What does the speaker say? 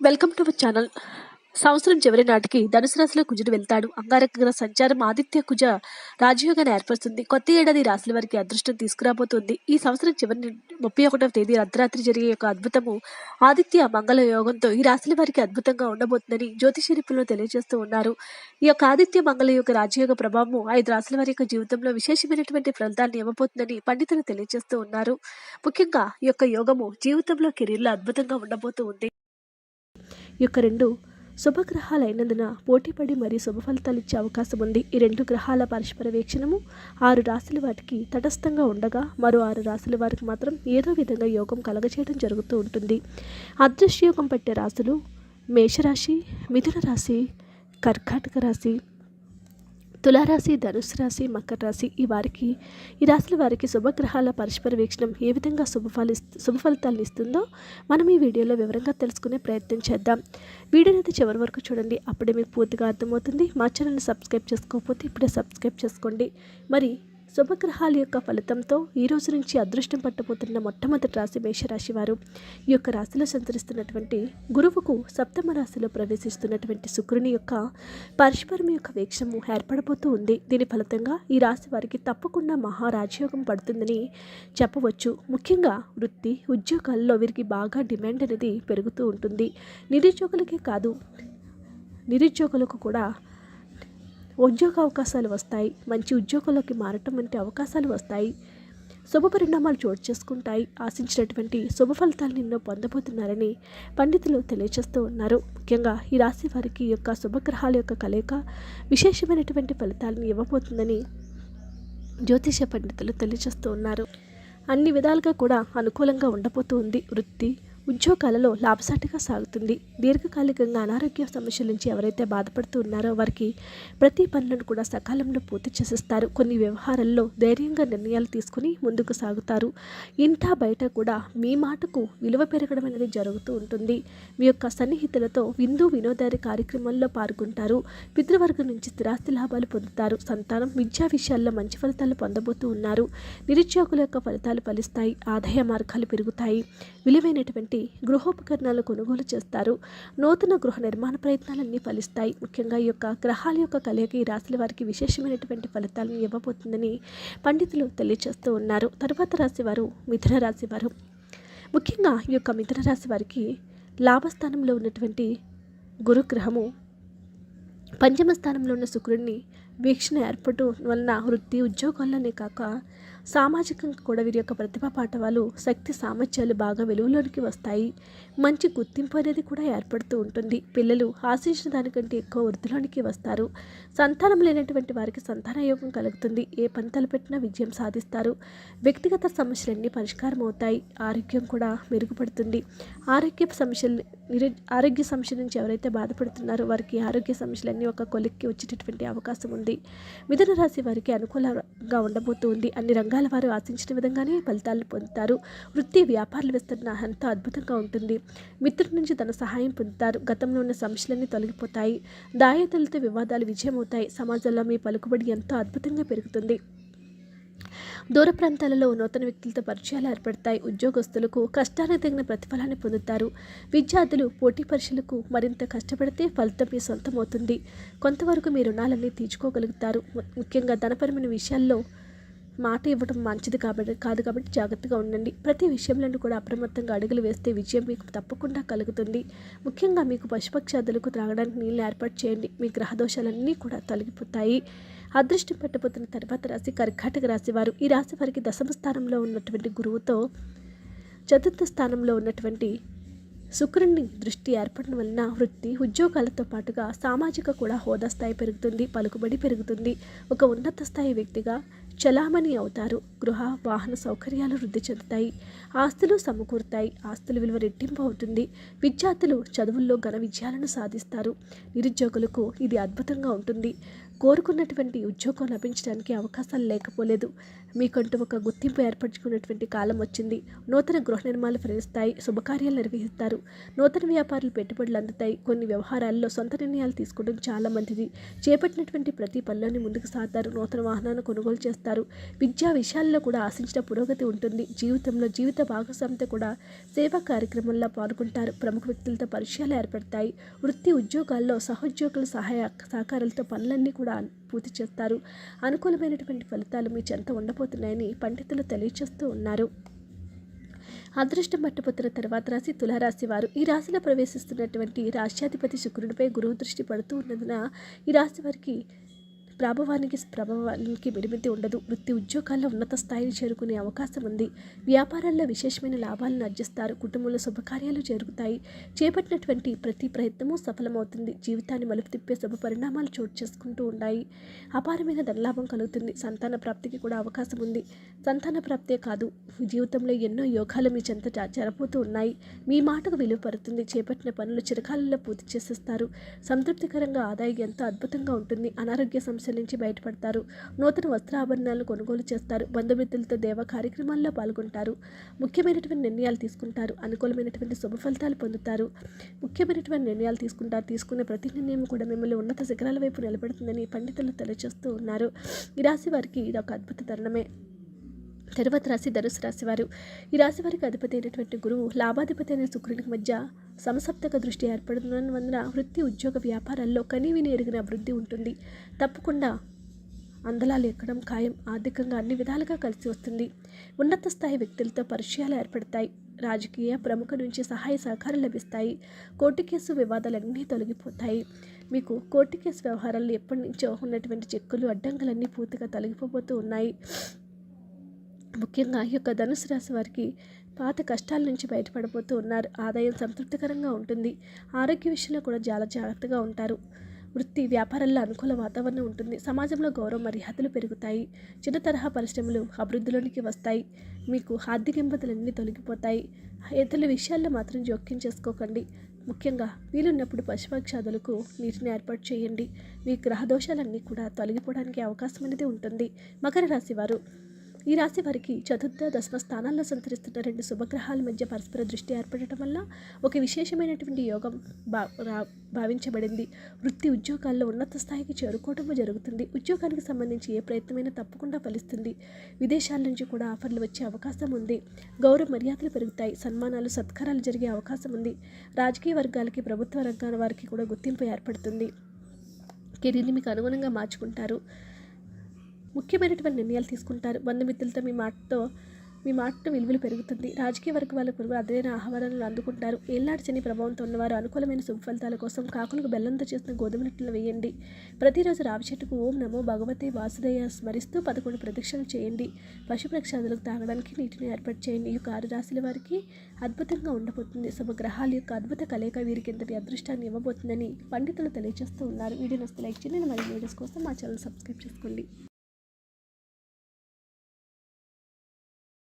Welcome to our channel సంవత్సరం చివరి నాటికి ధనుసు రాశిలో కుజుడు వెళ్తాడు. అంగారక సంచారం ఆదిత్య కుజ రాజయోగాన్ని ఏర్పరుస్తుంది. కొత్త ఏడాది రాశుల వారికి అదృష్టం తీసుకురాబోతుంది. ఈ సంవత్సరం చివరి ముప్పై ఒకటవ తేదీ అర్ధరాత్రి జరిగే ఒక అద్భుతము ఆదిత్య మంగళ యోగంతో ఈ రాశుల వారికి అద్భుతంగా ఉండబోతుందని జ్యోతిష నిపుణులు తెలియజేస్తూ ఉన్నారు. ఈ యొక్క ఆదిత్య మంగళ యొక్క రాజయోగ ప్రభావం ఐదు రాశుల వారి యొక్క జీవితంలో విశేషమైనటువంటి ఫలితాన్ని ఇవ్వబోతుందని పండితులు తెలియజేస్తూ ఉన్నారు. ముఖ్యంగా ఈ యొక్క యోగము జీవితంలో కెరీర్లో అద్భుతంగా ఉండబోతూ ఉంది. యొక్క రెండు శుభగ్రహాలైనందున పోటీపడి మరియు శుభ ఫలితాలు ఇచ్చే అవకాశం ఉంది. ఈ రెండు గ్రహాల పరస్పర వీక్షణము ఆరు రాశుల వాటికి తటస్థంగా ఉండగా మరో ఆరు రాశుల వారికి మాత్రం ఏదో విధంగా యోగం కలగచేయడం జరుగుతూ ఉంటుంది. అదృష్ట యోగం పట్టే రాశులు మేషరాశి మిథున రాశి కర్కాటక రాశి తులారాశి ధనుసు రాశి మకర రాశి ఈ వారికి ఈ రాశుల వారికి శుభగ్రహాల పరస్పర వీక్షణం ఏ విధంగా శుభఫలి శుభఫలితాలను ఇస్తుందో మనం ఈ వీడియోలో వివరంగా తెలుసుకునే ప్రయత్నం చేద్దాం. వీడియోని అయితే చివరి వరకు చూడండి. అప్పుడే మీకు పూర్తిగా అర్థమవుతుంది. మా ఛానల్ని సబ్స్క్రైబ్ చేసుకోకపోతే ఇప్పుడే సబ్స్క్రైబ్ చేసుకోండి. మరి శుభగ్రహాల యొక్క ఫలితంతో ఈ రోజు నుంచి అదృష్టం పట్టబోతున్న మొట్టమొదటి రాశి మేషరాశి వారు. ఈ యొక్క రాశిలో సంచరిస్తున్నటువంటి గురువుకు సప్తమ రాశిలో ప్రవేశిస్తున్నటువంటి శుక్రుని యొక్క పరస్పరం యొక్క వీక్షము ఏర్పడబోతూ ఉంది. దీని ఫలితంగా ఈ రాశి వారికి తప్పకుండా మహారాజయోగం పడుతుందని చెప్పవచ్చు. ముఖ్యంగా వృత్తి ఉద్యోగాల్లో వీరికి బాగా డిమాండ్ అనేది పెరుగుతూ ఉంటుంది. నిరుద్యోగులకే కాదు నిరుద్యోగులకు కూడా ఉద్యోగ అవకాశాలు వస్తాయి. మంచి ఉద్యోగంలోకి మారటం వంటి అవకాశాలు వస్తాయి. శుభ పరిణామాలు చోటు చేసుకుంటాయి. ఆశించినటువంటి శుభ ఫలితాలను ఎన్నో పొందబోతున్నారని పండితులు తెలియజేస్తూ ఉన్నారు. ముఖ్యంగా ఈ రాశి వారికి యొక్క శుభగ్రహాల యొక్క కలయిక విశేషమైనటువంటి ఫలితాలను ఇవ్వబోతుందని జ్యోతిష పండితులు తెలియజేస్తూ ఉన్నారు. అన్ని విధాలుగా కూడా అనుకూలంగా ఉండబోతూ ఉంది వృత్తి ఉద్యోగాలలో లాభసాటిగా సాగుతుంది. దీర్ఘకాలికంగా అనారోగ్య సమస్యల నుంచి ఎవరైతే బాధపడుతూ ఉన్నారో వారికి ప్రతి పనులను కూడా సకాలంలో పూర్తి చేసేస్తారు. కొన్ని వ్యవహారాల్లో ధైర్యంగా నిర్ణయాలు తీసుకుని ముందుకు సాగుతారు. ఇంటా బయట కూడా మీ మాటకు విలువ పెరగడం అనేది జరుగుతూ ఉంటుంది. మీ యొక్క సన్నిహితులతో విందు వినోదారి కార్యక్రమాల్లో పాల్గొంటారు. పితృవర్గం నుంచి స్థిరాస్తి లాభాలు పొందుతారు. సంతానం విద్యా విషయాల్లో మంచి ఫలితాలు పొందబోతూ ఉన్నారు. నిరుద్యోగుల యొక్క ఫలితాలు ఫలిస్తాయి. ఆదాయ మార్గాలు పెరుగుతాయి. విలువైనటువంటి గృహోపకరణాలు కొనుగోలు చేస్తారు. నూతన గృహ నిర్మాణ ప్రయత్నాలన్నీ ఫలిస్తాయి. ముఖ్యంగా ఈ యొక్క గ్రహాల యొక్క కలయిక ఈ రాశుల వారికి విశేషమైనటువంటి ఫలితాలను ఇవ్వబోతుందని పండితులు తెలియజేస్తూ ఉన్నారు. తర్వాత రాశి వారు మిథున రాశి వారు. ముఖ్యంగా ఈ యొక్క మిథున రాశి వారికి లాభస్థానంలో ఉన్నటువంటి గురుగ్రహము పంచమ స్థానంలో ఉన్న శుక్రుడిని వీక్షణ ఏర్పడటం వలన వృత్తి ఉద్యోగాల్లోనే కాక సామాజికంగా కూడా వీరి యొక్క ప్రతిభా పాఠవాలు శక్తి సామర్థ్యాలు బాగా వెలుగులోనికి వస్తాయి. మంచి గుర్తింపు అనేది కూడా ఏర్పడుతూ ఉంటుంది. పిల్లలు ఆశించిన దానికంటే ఎక్కువ వృద్ధిలోనికి వస్తారు. సంతానం లేనటువంటి వారికి సంతాన యోగం కలుగుతుంది. ఏ పని తలపెట్టినా విజయం సాధిస్తారు. వ్యక్తిగత సమస్యలన్నీ పరిష్కారం అవుతాయి. ఆరోగ్యం కూడా మెరుగుపడుతుంది. ఆరోగ్య సమస్యలు నిరు ఆరోగ్య సమస్య నుంచి ఎవరైతే బాధపడుతున్నారో వారికి ఆరోగ్య సమస్యలన్నీ ఒక కొలిక్కి వచ్చేటటువంటి అవకాశం ఉంది. మిథున రాశి వారికి అనుకూల ఉండబోతూ ఉంది అన్ని రంగాల వారు ఆశించిన విధంగానే ఫలితాలు పొందుతారు. వృత్తి వ్యాపారాలు విస్తరణ ఎంతో అద్భుతంగా ఉంటుంది. మిత్రుల నుంచి తన సహాయం పొందుతారు. గతంలో ఉన్న సమస్యలన్నీ తొలగిపోతాయి. దాయతలతో వివాదాలు విజయమవుతాయి. సమాజంలో మీ పలుకుబడి ఎంతో అద్భుతంగా పెరుగుతుంది. దూర ప్రాంతాలలో నూతన వ్యక్తులతో పరిచయాలు ఏర్పడతాయి. ఉద్యోగస్తులకు కష్టానికి తగిన ప్రతిఫలాన్ని పొందుతారు. విద్యార్థులు పోటీ పరీక్షలకు మరింత కష్టపడితే ఫలితం మీ సొంతమవుతుంది. కొంతవరకు మీ రుణాలన్నీ తీర్చుకోగలుగుతారు. ముఖ్యంగా ధనపరమైన విషయాల్లో మాట ఇవ్వడం మంచిది కాబట్టి కాదు కాబట్టి జాగ్రత్తగా ఉండండి. ప్రతి విషయంలోనూ కూడా అప్రమత్తంగా అడుగులు వేస్తే విజయం మీకు తప్పకుండా కలుగుతుంది. ముఖ్యంగా మీకు పశుపక్షాదులకు త్రాగడానికి నీళ్ళు ఏర్పాటు చేయండి. మీ గ్రహదోషాలన్నీ కూడా తొలగిపోతాయి. అదృష్టం పెట్టబోతున్న తర్వాత రాశి కర్కాటక రాశి వారు ఈ రాశి వారికి దశమ స్థానంలో ఉన్నటువంటి గురువుతో చతుర్థ స్థానంలో ఉన్నటువంటి శుక్రుని దృష్టి ఏర్పడడం వలన వృత్తి ఉద్యోగాలతో పాటుగా సామాజిక కూడా హోదా స్థాయి పెరుగుతుంది పలుకుబడి పెరుగుతుంది. ఒక ఉన్నత స్థాయి వ్యక్తిగా చలామణి అవుతారు. గృహ వాహన సౌకర్యాలు వృద్ధి చెందుతాయి. ఆస్తులు సమకూరుతాయి. ఆస్తుల విలువ రెట్టింపు అవుతుంది. విద్యార్థులు చదువుల్లో ఘన విజయాలను సాధిస్తారు. నిరుద్యోగులకు ఇది అద్భుతంగా ఉంటుంది. కోరుకున్నటువంటి ఉద్యోగం లభించడానికి అవకాశాలు లేకపోలేదు. మీకంటూ ఒక గుర్తింపు ఏర్పరచుకున్నటువంటి కాలం వచ్చింది. నూతన గృహ నిర్మాణాలు ఫలిస్తాయి. శుభకార్యాలు నిర్వహిస్తారు. నూతన వ్యాపారులు పెట్టుబడులు అందుతాయి. కొన్ని వ్యవహారాల్లో సొంత నిర్ణయాలు తీసుకోవడం చాలా మంచిది. చేపట్టినటువంటి ప్రతి పనిలోని ముందుకు సాగుతారు. నూతన వాహనాన్ని కొనుగోలు చేస్తారు చేస్తారు. విద్యా విషయాల్లో కూడా ఆశించిన పురోగతి ఉంటుంది. జీవితంలో జీవిత భాగస్వామితో కూడా సేవా కార్యక్రమంలో పాల్గొంటారు. ప్రముఖ వ్యక్తులతో పరిచయాలు ఏర్పడతాయి. వృత్తి ఉద్యోగాల్లో సహోద్యోగుల సహాయ సహకారాలతో పనులన్నీ కూడా పూర్తి చేస్తారు. అనుకూలమైనటువంటి ఫలితాలు మీ చెంత ఉండబోతున్నాయని పండితులు తెలియచేస్తూ ఉన్నారు. అదృష్టం పట్టుపుత్ర తర్వాత రాశి తులారాశి వారు. ఈ రాశిలో ప్రవేశిస్తున్నటువంటి రాష్ట్రాధిపతి శుక్రుడిపై గురువు దృష్టి పడుతూ ఉన్నందున ఈ రాశి వారికి ప్రభావానికి ప్రభావానికి విడిమితి ఉండదు. వృత్తి ఉద్యోగాల్లో ఉన్నత స్థాయిని చేరుకునే అవకాశం ఉంది. వ్యాపారాల్లో విశేషమైన లాభాలను అర్జిస్తారు కుటుంబంలో శుభకార్యాలు జరుగుతాయి. చేపట్టినటువంటి ప్రతి ప్రయత్నము సఫలమవుతుంది. జీవితాన్ని మలుపు తిప్పే శుభ పరిణామాలు చోటు చేసుకుంటూ ఉన్నాయి. అపారమైన ధనలాభం కలుగుతుంది. సంతాన ప్రాప్తికి కూడా అవకాశం ఉంది. సంతాన ప్రాప్తే కాదు. జీవితంలో ఎన్నో యోగాలు మీ చెంత జరపోతూ ఉన్నాయి. మీ మాటకు విలువ పడుతుంది. చేపట్టిన పనులు చిరకాలలో పూర్తి చేసేస్తారు. సంతృప్తికరంగా ఆదాయం ఎంతో అద్భుతంగా ఉంటుంది. అనారోగ్య సమస్యల నుంచి బయటపడతారు. నూతన వస్త్రాభరణాలను కొనుగోలు చేస్తారు. బంధుమిత్రులతో దేవ కార్యక్రమాల్లో పాల్గొంటారు. ముఖ్యమైనటువంటి నిర్ణయాలు తీసుకుంటారు. అనుకూలమైనటువంటి శుభ ఫలితాలు పొందుతారు. ముఖ్యమైనటువంటి నిర్ణయాలు తీసుకుంటారు తీసుకునే ప్రతి నిర్ణయం కూడా మిమ్మల్ని ఉన్నత శిఖరాల వైపు నిలబెడుతుందని పండితులు తెలియజేస్తూ ఉన్నారు. ఈ రాశి వారికి ఇది ఒక అద్భుత తరుణమే. తరువాత రాశి ధనుసు రాశివారు ఈ రాశి వారికి అధిపతి అయినటువంటి గురువు లాభాధిపతి అయిన శుక్రునికి మధ్య సమసప్తక దృష్టి ఏర్పడుతున్నందున వృత్తి ఉద్యోగ వ్యాపారాల్లో కనీవిని ఎరిగిన అభివృద్ధి ఉంటుంది. తప్పకుండా అందలాలు ఎక్కడం ఖాయం. ఆర్థికంగా అన్ని విధాలుగా కలిసి వస్తుంది. ఉన్నత స్థాయి వ్యక్తులతో పరిచయాలు ఏర్పడతాయి. రాజకీయ ప్రముఖ నుంచి సహాయ సహకారం లభిస్తాయి. కోర్టు కేసు వివాదాలన్నీ తొలగిపోతాయి. మీకు కోర్టు కేసు వ్యవహారాల్లో ఎప్పటి నుంచో ఉన్నటువంటి చెక్కులు అడ్డంకులన్నీ పూర్తిగా తొలగిపోతూ ఉన్నాయి. ముఖ్యంగా ఈ యొక్క ధనుసు రాశి వారికి పాత కష్టాల నుంచి బయటపడబోతూ ఉన్నారు. ఆదాయం సంతృప్తికరంగా ఉంటుంది. ఆరోగ్య విషయంలో కూడా చాలా జాగ్రత్తగా ఉంటారు. వృత్తి వ్యాపారాల్లో అనుకూల వాతావరణం ఉంటుంది. సమాజంలో గౌరవ మర్యాదలు పెరుగుతాయి. చిన్న తరహా పరిశ్రమలు అభివృద్ధిలోనికి వస్తాయి. మీకు ఆర్థిక ఇబ్బందులన్నీ తొలగిపోతాయి. ఇతరుల విషయాల్లో మాత్రం జోక్యం చేసుకోకండి. ముఖ్యంగా వీలున్నప్పుడు పశుపక్షాదులకు నీటిని ఏర్పాటు చేయండి. మీ గ్రహ దోషాలన్నీ కూడా తొలగిపోవడానికి అవకాశం అనేది ఉంటుంది. మకర రాశి వారు ఈ రాశి వారికి చతుర్థ దశమ స్థానాల్లో సంచరిస్తున్న రెండు శుభగ్రహాల మధ్య పరస్పర దృష్టి ఏర్పడటం వల్ల ఒక విశేషమైనటువంటి యోగం భా రా- భావించబడింది. వృత్తి ఉద్యోగాల్లో ఉన్నత స్థాయికి చేరుకోవటం జరుగుతుంది. ఉద్యోగానికి సంబంధించి ఏ ప్రయత్నమైనా తప్పకుండా ఫలిస్తుంది. విదేశాల నుంచి కూడా ఆఫర్లు వచ్చే అవకాశం ఉంది. గౌరవ మర్యాదలు పెరుగుతాయి. సన్మానాలు సత్కారాలు జరిగే అవకాశం ఉంది. రాజకీయ వర్గాలకి ప్రభుత్వ రంగాల వారికి కూడా గుర్తింపు ఏర్పడుతుంది. కెరీర్ని మీకు అనుగుణంగా మార్చుకుంటారు. ముఖ్యమైనటువంటి నిర్ణయాలు తీసుకుంటారు. బంధుమిత్రులతో మీ మాటతో మీ మాటతో విలువలు పెరుగుతుంది. రాజకీయ వర్గ వాళ్ళకు అదైన ఆహ్వానాలను అందుకుంటారు. ఏళ్ళాటి శని ప్రభావంతో ఉన్నవారు అనుకూలమైన శుభ ఫలితాల కోసం కాకులకు బెల్లంతో చేసిన గోధుమ రొట్టెలు వేయండి. ప్రతిరోజు రావి చెట్టుకు ఓం నమో భగవతే వాసుదేయ స్మరిస్తూ పదకొండు ప్రదక్షిణలు చేయండి. పశు ప్రక్షాదులకు తాగడానికి నీటిని ఏర్పాటు చేయండి. ఈ యొక్క ఆరు రాశుల వారికి అద్భుతంగా ఉండబోతుంది. శుభగ్రహాల యొక్క అద్భుత కలయిక వీరికి ఇంతటి అదృష్టాన్ని ఇవ్వబోతుందని పండితులు తెలియజేస్తూ ఉన్నారు. వీడియో నస్తే లైక్ చేయండి. మరియు వీడియోస్ కోసం మా ఛానల్ సబ్స్క్రైబ్ చేసుకోండి.